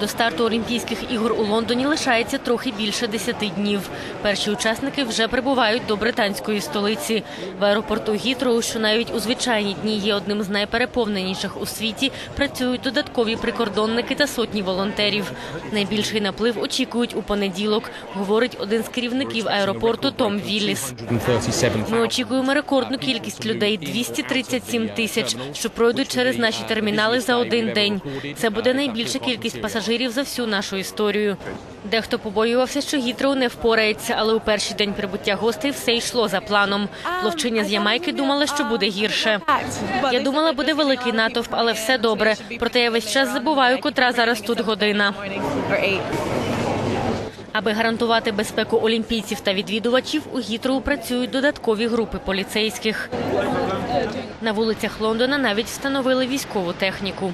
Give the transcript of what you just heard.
До старту Олімпійських ігор у Лондоні лишається трохи більше 10 днів. Перші учасники вже прибувають до британської столиці. В аеропорту Гітроу, що навіть у звичайні дні є одним з найпереповненіших у світі, працюють додаткові прикордонники та сотні волонтерів. Найбільший наплив очікують у понеділок, говорить один з керівників аеропорту Том Вілліс. Ми очікуємо рекордну кількість людей 237 тисяч, що пройдуть через наші термінали за один день. Це буде найбільша кількість пасажирів за всю нашу історію. Дехто побоювався, що Гітроу не впорається, але у перший день прибуття гостей все йшло за планом. Ловчиня з Ямайки думала, що буде гірше. Я думала, буде великий натовп, але все добре. Проте я весь час забуваю, котра зараз тут година. Аби гарантувати безпеку олімпійців та відвідувачів, у Гітроу працюють додаткові групи поліцейських. На вулицях Лондона навіть встановили військову техніку.